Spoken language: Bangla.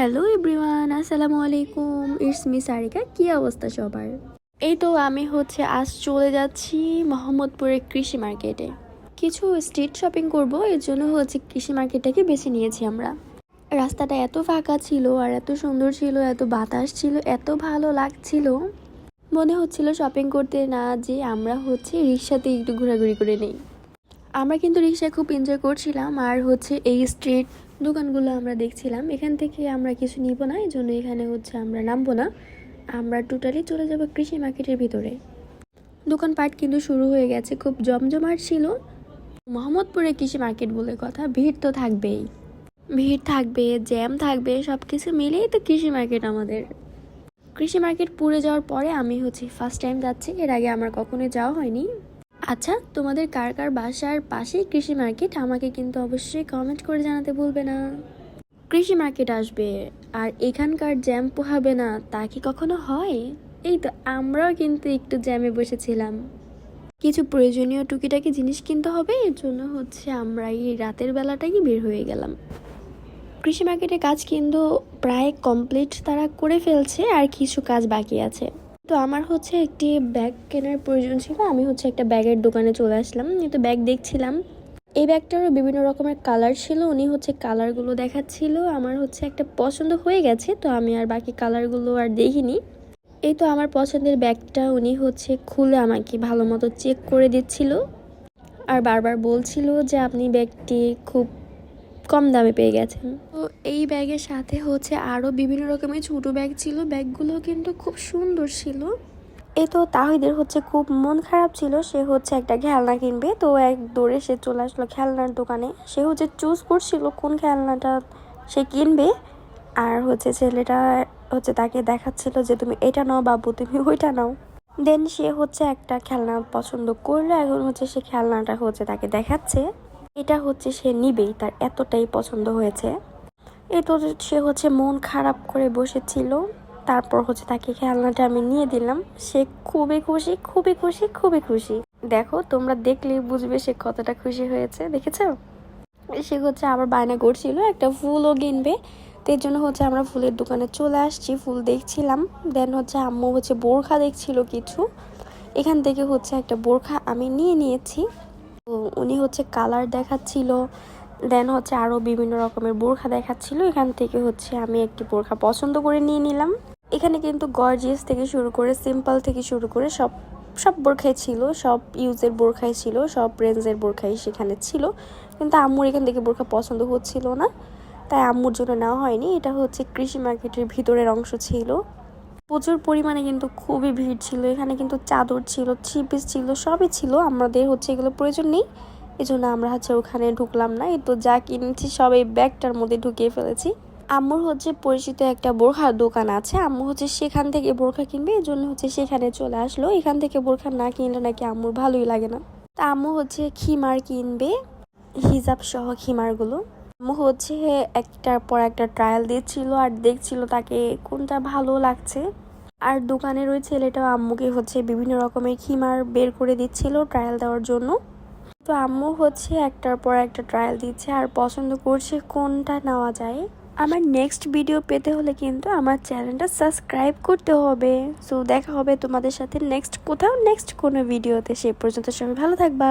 হ্যালো এভরিওয়ান আসসালামু আলাইকুম ইটস মি সারিকা কি অবস্থা সবার এই তো আমি হচ্ছে আজ চলে যাচ্ছি মোহাম্মদপুরের কৃষি মার্কেটে। কিছু স্ট্রিট শপিং করব, এর জন্য হচ্ছে কৃষি মার্কেটটাকে বেছে নিয়েছি আমরা। রাস্তাটা এত ফাঁকা ছিল আর এত সুন্দর ছিল, এত বাতাস ছিল, এত ভালো লাগছিল। মনে হচ্ছিল শপিং করতে না যে আমরা হচ্ছে রিক্সাতে একটু ঘোরাঘুরি করে নেই। আমরা কিন্তু রিক্সায় খুব এনজয় করছিলাম আর হচ্ছে এই স্ট্রিট দোকানগুলো আমরা দেখছিলাম, এখান থেকে আমরা কিছু নিব না, এই জন্য এখানে হচ্ছে আমরা নামবো না। আমরা টোটালি চলে যাব কৃষি মার্কেটের ভিতরে। দোকানপাট কিন্তু শুরু হয়ে গেছে, খুব জমজমাট ছিল। মোহাম্মদপুরে কৃষি মার্কেট বলে কথা, ভিড় তো থাকবেই। ভিড় থাকবে, জ্যাম থাকবে সব কিছু মিলেই তো কৃষি মার্কেট আমাদের। কৃষি মার্কেট পুড়ে যাওয়ার পরে আমি হচ্ছে ফার্স্ট টাইম যাচ্ছি, এর আগে আমার কখনোই যাওয়া হয়নি। আচ্ছা তোমাদের কার কার বাসার পাশেই কৃষি মার্কেট? আমাকে কিন্তু অবশ্যই কমেন্ট করে জানাতে ভুলবে না। কৃষি মার্কেট আসবে, আর এখানকার জ্যাম পোহাবে না, তা কি কখনো হয়? এই তো আমরাও কিন্তু একটু জ্যামে বসেছিলাম। কিছু প্রয়োজনীয় টুকিটাকি জিনিস কিনতে হবে, এর জন্য হচ্ছে আমরা এই রাতের বেলাটাই বের হয়ে গেলাম। কৃষি মার্কেটের কাজ কিন্তু প্রায় কমপ্লিট তারা করে ফেলছে, আর কিছু কাজ বাকি আছে। তো আমার হচ্ছে একটি ব্যাগ কেনার প্রয়োজন ছিল। আমি হচ্ছে একটা ব্যাগের দোকানে চলে আসলাম। তো ব্যাগ দেখছিলাম। এই ব্যাগটারও বিভিন্ন রকমের কালার ছিল। উনি হচ্ছে কালারগুলো দেখাচ্ছিল। আমার হচ্ছে একটা পছন্দ হয়ে গেছে। তো আমি আর বাকি কালারগুলো আর দেখিনি। এই তো আমার পছন্দের ব্যাগটা উনি হচ্ছে খুলে আমাকে ভালো মতো চেক করে দিচ্ছিল। আর বারবার বলছিল যে, আপনি ব্যাগটি খুব কম দামে পেয়ে গেছেন তো এই ব্যাগের সাথে হচ্ছে আরও বিভিন্ন রকমের ছোটো ব্যাগ ছিল। ব্যাগগুলো কিন্তু খুব সুন্দর ছিল। এ তো তাহিদের হচ্ছে খুব মন খারাপ ছিল। সে হচ্ছে একটা খেলনা কিনবে। তো এক দৌড়ে সে চলে আসলো খেলনার দোকানে। সে হচ্ছে চুজ করছিল কোন খেলনাটা সে কিনবে। আর হচ্ছে ছেলেটা হচ্ছে তাকে দেখাচ্ছিল যে তুমি এটা নাও বাবু তুমি ওইটা নাও। দেন সে হচ্ছে একটা খেলনা পছন্দ করল। এখন হচ্ছে সে খেলনাটা হচ্ছে তাকে দেখাচ্ছে। এটা হচ্ছে সে নিবেই, তার এতটাই পছন্দ হয়েছে। এই তো সে হচ্ছে মন খারাপ করে বসেছিল, তারপর হচ্ছে তাকে খেলনাটা আমি নিয়ে দিলাম। সে খুবই খুশি খুবই খুশি খুবই খুশি। দেখো, তোমরা দেখলেই বুঝবে সে কতটা খুশি হয়েছে, দেখেছ? সে হচ্ছে আবার বায়না করছিল, একটা ফুলও কিনবে। তো এর জন্য হচ্ছে আমরা ফুলের দোকানে চলে আসছি, ফুল দেখছিলাম। দেন হচ্ছে আম্মু হচ্ছে বোরখা দেখছিল কিছু। এখান থেকে হচ্ছে একটা বোরখা আমি নিয়ে নিয়েছি। উনি হচ্ছে কালার দেখাচ্ছিল দেন হচ্ছে আরও বিভিন্ন রকমের বোরখা দেখাচ্ছিল, এখান থেকে হচ্ছে আমি একটি বোরখা পছন্দ করে নিয়ে নিলাম। এখানে কিন্তু গর্জিয়াস থেকে শুরু করে সিম্পল থেকে শুরু করে সব সব বোরখাই ছিল, সব ইউজের বোরখাই ছিল, সব রেঞ্জের বোরখাই সেখানে ছিল, কিন্তু আম্মুর এখান থেকে বোরখা পছন্দ হচ্ছিল না, তাই আম্মুর জন্য নেওয়া হয়নি, এটা হচ্ছে কৃষি মার্কেটের ভিতরের অংশ ছিল। প্রচুর পরিমাণে কিন্তু খুবই ভিড় ছিল। এখানে কিন্তু চাদর ছিল, থ্রি পিস ছিল, সবই ছিল। আমাদের হচ্ছে এগুলো প্রয়োজন নেই। এই জন্য আমরা হচ্ছে ওখানে ঢুকলাম না। এই তো যা কিনেছি, সব এই ব্যাগটার মধ্যে ঢুকিয়ে ফেলেছি। আম্মুর হচ্ছে পরিচিত একটা বোরখার দোকান আছে। আম্মু হচ্ছে সেখান থেকে বোরখা কিনবে এই জন্য হচ্ছে সেখানে চলে আসলো। এখান থেকে বোরখা না কিনলে নাকি আম্মুর ভালোই লাগে না। তা আম্মু হচ্ছে খিমার কিনবে হিজাব সহ খিমারগুলো। হচ্ছে, একটার পর একটা ট্রায়াল দিচ্ছিল আর দেখছিল তাকে কোনটা ভালো লাগছে। আর দোকানের ওই ছেলেটাও আম্মুকে হচ্ছে বিভিন্ন রকমের খিমার বের করে দিচ্ছিল ট্রায়াল দেওয়ার জন্য। তো আম্মু হচ্ছে একটার পর একটা ট্রায়াল দিচ্ছে আর পছন্দ করছে কোনটা নেওয়া যায়। আমার নেক্সট ভিডিও পেতে হলে কিন্তু আমার চ্যানেলটা সাবস্ক্রাইব করতে হবে। সো দেখা হবে তোমাদের সাথে নেক্সট কোথাও নেক্সট কোনো ভিডিওতে সে পর্যন্ত সবাই ভালো থাকবা।